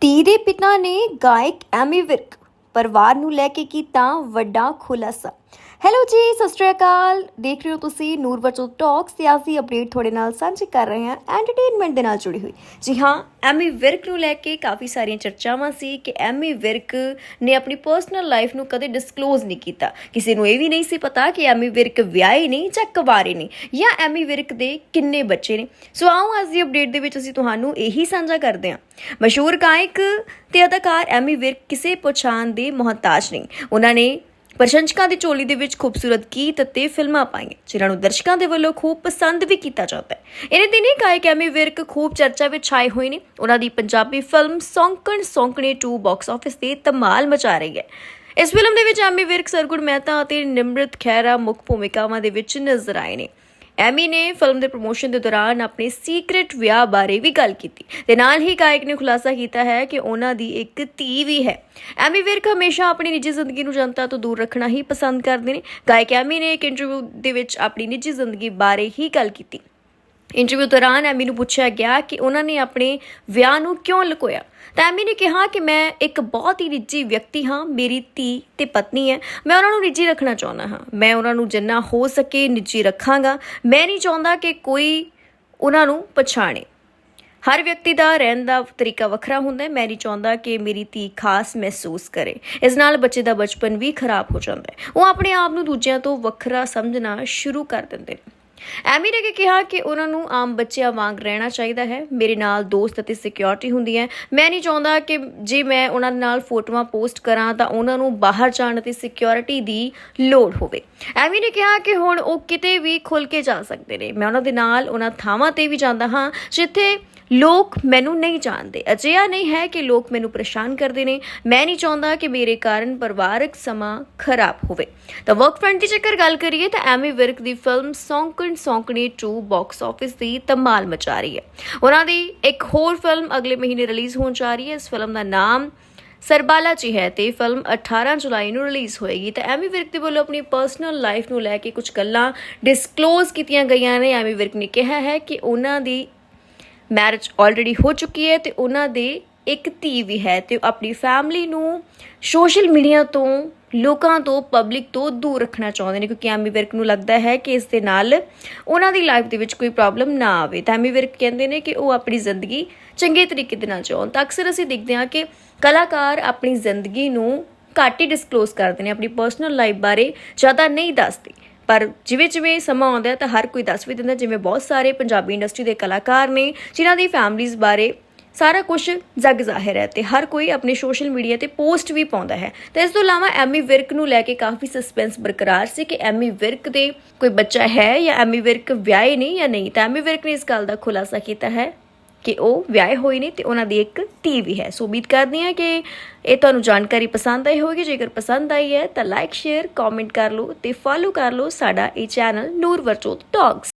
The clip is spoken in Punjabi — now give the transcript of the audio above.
ਧੀ ਦੇ ਪਿਤਾ ਨੇ ਗਾਇਕ ਐਮੀ ਵਿਰਕ ਪਰਿਵਾਰ ਨੂੰ ਲੈ ਕੇ ਕੀਤਾ ਵੱਡਾ ਖੁਲਾਸਾ। ਹੈਲੋ ਜੀ, ਸਤਿ ਸ਼੍ਰੀ ਅਕਾਲ। ਦੇਖ ਰਹੇ ਹੋ ਤੁਸੀਂ ਨੂਰ ਵਰਚੋ ਟਾਕ ਸਿਆਸੀ ਅਪਡੇਟ ਤੁਹਾਡੇ ਨਾਲ ਸਾਂਝੀ ਕਰ ਰਹੇ ਹਾਂ ਐਂਟਰਟੇਨਮੈਂਟ ਦੇ ਨਾਲ ਜੁੜੀ ਹੋਈ। ਜੀ ਹਾਂ, ਐਮੀ ਵਿਰਕ ਨੂੰ ਲੈ ਕੇ ਕਾਫੀ ਸਾਰੀਆਂ ਚਰਚਾਵਾਂ ਸੀ ਕਿ ਐਮੀ ਵਿਰਕ ਨੇ ਆਪਣੀ ਪਰਸਨਲ ਲਾਈਫ ਨੂੰ ਕਦੇ ਡਿਸਕਲੋਜ਼ ਨਹੀਂ ਕੀਤਾ। ਕਿਸੇ ਨੂੰ ਇਹ ਵੀ ਨਹੀਂ ਸੀ ਪਤਾ ਕਿ ਐਮੀ ਵਿਰਕ ਵਿਆਹੀ ਨਹੀਂ ਜਾਂ ਕੁਵਾਰੇ ਨਹੀਂ ਜਾਂ ਐਮੀ ਵਿਰਕ ਦੇ ਕਿੰਨੇ ਬੱਚੇ ਨੇ। ਸੋ ਆਓ ਅੱਜ ਦੀ ਅਪਡੇਟ ਦੇ ਵਿੱਚ ਅਸੀਂ ਤੁਹਾਨੂੰ ਇਹੀ ਸਾਂਝਾ ਕਰਦੇ ਹਾਂ। ਮਸ਼ਹੂਰ ਗਾਇਕ ਤੇ ਅਦਾਕਾਰ ਐਮੀ ਵਿਰਕ ਕਿਸੇ ਪਛਾਣ ਦੇ ਮੁਹਤਾਜ ਨਹੀਂ। ਉਹਨਾਂ ਨੇ ਪ੍ਰਸ਼ੰਸਕਾਂ ਦੀ ਝੋਲੀ ਦੇ ਵਿੱਚ ਖੂਬਸੂਰਤ ਗੀਤ ਅਤੇ ਫਿਲਮਾਂ ਪਾਈਆਂ, ਜਿਨ੍ਹਾਂ ਨੂੰ ਦਰਸ਼ਕਾਂ ਦੇ ਵੱਲੋਂ ਖੂਬ ਪਸੰਦ ਵੀ ਕੀਤਾ ਜਾਂਦਾ ਹੈ। ਇਹਨੇ ਦਿਨੀ ਗਾਇਕ ਐਮੀ ਵਿਰਕ ਖੂਬ ਚਰਚਾ ਵਿੱਚ ਛਾਏ ਹੋਏ ਨੇ। ਉਹਨਾਂ ਦੀ Punjabi film Saunkan Saunkane 2 box office ਤੇ ਧਮਾਲ ਮਚਾ ਰਹੀ ਹੈ। ਇਸ ਫਿਲਮ ਦੇ ਵਿੱਚ ਐਮੀ ਵਿਰਕ, ਸਰਗੁਣ ਮਹਿਤਾ ਅਤੇ ਨਿਮਰਤ ਖਹਿਰਾ ਮੁੱਖ ਭੂਮਿਕਾਵਾਂ ਦੇ ਵਿੱਚ ਨਜ਼ਰ ਆਏ ਨੇ। ਐਮੀ ਨੇ ਫਿਲਮ ਦੇ ਪ੍ਰੋਮੋਸ਼ਨ ਦੇ ਦੌਰਾਨ ਆਪਣੇ ਸੀਕ੍ਰੀਟ ਵਿਆਹ ਬਾਰੇ ਵੀ ਗੱਲ ਕੀਤੀ। ਤੇ ਨਾਲ ਹੀ ਗਾਇਕ ਨੇ ਖੁਲਾਸਾ ਕੀਤਾ ਹੈ ਕਿ ਉਹਨਾਂ ਦੀ ਇੱਕ ਧੀ ਵੀ ਹੈ। ਐਮੀ ਵਿਰਕ ਹਮੇਸ਼ਾ ਆਪਣੀ ਨਿੱਜੀ ਜ਼ਿੰਦਗੀ ਨੂੰ ਜਨਤਾ ਤੋਂ ਦੂਰ ਰੱਖਣਾ ਹੀ ਪਸੰਦ ਕਰਦੇ ਨੇ। ਗਾਇਕ ਐਮੀ ਨੇ ਇੱਕ ਇੰਟਰਵਿਊ ਦੇ ਵਿੱਚ ਆਪਣੀ ਨਿੱਜੀ ਜ਼ਿੰਦਗੀ ਬਾਰੇ ਹੀ ਗੱਲ ਕੀਤੀ। ਇੰਟਰਵਿਊ ਦੌਰਾਨ ਐਮੀ ਨੂੰ ਪੁੱਛਿਆ ਗਿਆ ਕਿ ਉਹਨਾਂ ਨੇ ਆਪਣੇ ਵਿਆਹ ਨੂੰ ਕਿਉਂ ਲੁਕੋਇਆ। ਤਾਂ ਐਮੀ ਨੇ ਕਿਹਾ ਕਿ ਮੈਂ ਇੱਕ ਬਹੁਤ ਹੀ ਨਿੱਜੀ ਵਿਅਕਤੀ ਹਾਂ, ਮੇਰੀ ਧੀ ਤੇ ਪਤਨੀ ਹੈ। ਮੈਂ ਉਹਨਾਂ ਨੂੰ ਨਿੱਜੀ ਰੱਖਣਾ ਚਾਹੁੰਦਾ ਹਾਂ। ਮੈਂ ਉਹਨਾਂ ਨੂੰ ਜਿੰਨਾ ਹੋ ਸਕੇ ਨਿੱਜੀ ਰੱਖਾਂਗਾ। ਮੈਂ ਨਹੀਂ ਚਾਹੁੰਦਾ ਕਿ ਕੋਈ ਉਹਨਾਂ ਨੂੰ ਪਛਾਣੇ। ਹਰ ਵਿਅਕਤੀ ਦਾ ਰਹਿਣ ਦਾ ਤਰੀਕਾ ਵੱਖਰਾ ਹੁੰਦਾ ਹੈ। ਮੈਂ ਨਹੀਂ ਚਾਹੁੰਦਾ ਕਿ ਮੇਰੀ ਧੀ ਖਾਸ ਮਹਿਸੂਸ ਕਰੇ। ਇਸ ਨਾਲ ਬੱਚੇ ਦਾ ਬਚਪਨ ਵੀ ਖਰਾਬ ਹੋ ਜਾਂਦਾ ਹੈ। ਉਹ ਆਪਣੇ ਆਪ ਨੂੰ ਦੂਜਿਆਂ ਤੋਂ ਵੱਖਰਾ ਸਮਝਣਾ ਸ਼ੁਰੂ ਕਰ ਦਿੰਦੇ ਨੇ। ਐਮੀ ਨੇ ਕਿਹਾ ਕਿ ਉਹਨਾਂ ਨੂੰ ਆਮ ਬੱਚਿਆਂ ਵਾਂਗ ਰਹਿਣਾ ਚਾਹੀਦਾ ਹੈ। ਮੇਰੇ ਨਾਲ ਦੋਸਤ ਅਤੇ ਸਿਕਿਉਰਿਟੀ ਹੁੰਦੀ ਹੈ। ਮੈਂ ਨਹੀਂ ਚਾਹੁੰਦਾ ਕਿ ਜੇ ਮੈਂ ਉਹਨਾਂ ਨਾਲ ਫੋਟੋਆਂ ਪੋਸਟ ਕਰਾਂ ਤਾਂ ਉਹਨਾਂ ਨੂੰ ਬਾਹਰ ਜਾਣ ਅਤੇ ਸਿਕਿਉਰਿਟੀ ਦੀ ਲੋੜ ਹੋਵੇ। ਐਮੀ ਨੇ ਕਿਹਾ ਕਿ ਹੁਣ ਉਹ ਕਿਤੇ ਵੀ ਖੁੱਲ ਕੇ ਜਾ ਸਕਦੇ ਨੇ। ਮੈਂ ਉਹਨਾਂ ਦੇ ਨਾਲ ਉਹਨਾਂ ਥਾਵਾਂ ਤੇ ਵੀ ਜਾਂਦਾ ਹਾਂ, ਜਿੱਥੇ ਲੋਕ ਮੈਨੂੰ ਨਹੀਂ ਜਾਣਦੇ। ਅਜਿਹਾ ਨਹੀਂ ਹੈ ਕਿ ਲੋਕ ਮੈਨੂੰ ਪਰੇਸ਼ਾਨ ਕਰਦੇ ਨੇ। ਮੈਂ ਨਹੀਂ ਚਾਹੁੰਦਾ ਕਿ ਮੇਰੇ ਕਾਰਨ ਪਰਿਵਾਰਕ ਸਮਾਂ ਖਰਾਬ ਹੋਵੇ। ਤਾਂ ਵਰਕ ਫਰੰਟ ਦੀ ਜੇਕਰ ਗੱਲ ਕਰੀਏ ਤਾਂ ਐਮੀ ਵਿਰਕ ਦੀ film Saunkan Saunkane 2 box office ਦੀ ਧਮਾਲ ਮਚਾ ਰਹੀ ਹੈ। ਉਹਨਾਂ ਦੀ ਇੱਕ ਹੋਰ ਫਿਲਮ ਅਗਲੇ ਮਹੀਨੇ ਰਿਲੀਜ਼ ਹੋਣ ਜਾ ਰਹੀ ਹੈ। ਇਸ ਫਿਲਮ ਦਾ ਨਾਮ ਸਰਬਾਲਾ ਜੀ ਹੈ ਤੇ ਇਹ ਫਿਲਮ 18 ਜੁਲਾਈ ਨੂੰ ਰਿਲੀਜ਼ ਹੋਏਗੀ। ਤਾਂ ਐਮੀ ਵਿਰਕ ਦੇ ਵੱਲੋਂ ਆਪਣੀ ਪਰਸਨਲ ਲਾਈਫ ਨੂੰ ਲੈ ਕੇ ਕੁਝ ਗੱਲਾਂ ਡਿਸਕਲੋਜ਼ ਕੀਤੀਆਂ ਗਈਆਂ ਨੇ। ਐਮੀ ਵਿਰਕ ਨੇ ਕਿਹਾ ਹੈ ਕਿ ਉਹਨਾਂ ਦੀ ਮੈਰਿਜ ਆਲਰੇਡੀ ਹੋ ਚੁੱਕੀ ਹੈ ਤੇ ਉਹਨਾਂ ਦੇ ਇੱਕ ਧੀ ਵੀ ਹੈ ਤੇ ਆਪਣੀ ਫੈਮਿਲੀ ਨੂੰ ਸੋਸ਼ਲ ਮੀਡੀਆ ਤੋਂ, ਲੋਕਾਂ ਤੋਂ ਪਬਲਿਕ ਤੋਂ ਦੂਰ ਰੱਖਣਾ ਚਾਹੁੰਦੇ ਨੇ ਕਿਉਂਕਿ ਐਮੀ ਵਿਰਕ ਨੂੰ ਲੱਗਦਾ ਹੈ ਕਿ ਇਸ ਦੇ ਨਾਲ ਉਹਨਾਂ ਦੀ ਲਾਈਫ ਦੇ ਵਿੱਚ ਕੋਈ ਪ੍ਰੋਬਲਮ ਨਾ ਆਵੇ। ਤਾਂ ਐਮੀ ਵਿਰਕ ਕਹਿੰਦੇ ਨੇ ਕਿ ਉਹ ਆਪਣੀ ਜ਼ਿੰਦਗੀ ਚੰਗੇ ਤਰੀਕੇ ਦੇ ਨਾਲ ਜਿਉਣ। ਤਾਂ ਅਕਸਰ ਅਸੀਂ ਦੇਖਦੇ ਹਾਂ ਕਿ ਕਲਾਕਾਰ ਆਪਣੀ ਜ਼ਿੰਦਗੀ ਨੂੰ ਘੱਟ ਹੀ ਡਿਸਕਲੋਜ਼ ਕਰਦੇ ਨੇ, ਆਪਣੀ ਪਰਸਨਲ ਲਾਈਫ ਬਾਰੇ ਜ਼ਿਆਦਾ ਨਹੀਂ ਦੱਸਦੇ। ਪਰ ਜਿਵੇਂ ਜਿਵੇਂ ਸਮਾਂ ਆਉਂਦਾ ਤਾਂ ਹਰ ਕੋਈ ਦੱਸ ਵੀ ਦਿੰਦਾ ਜਿਵੇਂ ਬਹੁਤ ਸਾਰੇ ਪੰਜਾਬੀ ਇੰਡਸਟਰੀ ਦੇ ਕਲਾਕਾਰ ਨੇ, ਜਿਨ੍ਹਾਂ ਦੀ ਫੈਮਲੀਆਂ ਬਾਰੇ ਸਾਰਾ ਕੁਝ ਜਗ ਜ਼ਾਹਿਰ ਹੈ ਤੇ ਹਰ ਕੋਈ ਆਪਣੇ ਸੋਸ਼ਲ ਮੀਡੀਆ ਤੇ ਪੋਸਟ ਵੀ ਪਾਉਂਦਾ ਹੈ। ਤੇ ਇਸ ਤੋਂ ਇਲਾਵਾ ਐਮੀ ਵਿਰਕ ਨੂੰ ਲੈ ਕੇ ਕਾਫੀ ਸਸਪੈਂਸ ਬਰਕਰਾਰ ਸੀ ਕਿ ਐਮੀ ਵਿਰਕ ਦੇ ਕੋਈ ਬੱਚਾ ਹੈ ਜਾਂ ਐਮੀ ਵਿਰਕ ਵਿਆਹੇ ਨਹੀਂ ਜਾਂ ਨਹੀਂ। ਤਾਂ ਐਮੀ ਵਿਰਕ ਨੇ ਇਸ ਗੱਲ ਦਾ ਖੁਲਾਸਾ ਕੀਤਾ ਹੈ। ਕਿ ਉਹ ਵਿਆਹੇ ਹੋਏ ਨੇ ਤੇ ਉਹਨਾਂ ਦੀ ਇੱਕ ਧੀ ਵੀ ਹੈ। ਸੋ ਉਮੀਦ ਕਰਦੀ ਹਾਂ ਕਿ ਇਹ ਤੁਹਾਨੂੰ ਜਾਣਕਾਰੀ ਪਸੰਦ ਆਈ ਹੋਵੇਗੀ। ਜੇਕਰ ਪਸੰਦ ਆਈ ਹੈ ਤਾਂ ਲਾਈਕ ਸ਼ੇਅਰ ਕਮੈਂਟ ਕਰ ਲਓ ਤੇ ਫੋਲੋ ਕਰ ਲਓ ਸਾਡਾ ਇਹ ਚੈਨਲ ਨੂਰ ਵਰਚੋਤ ਟਾਕਸ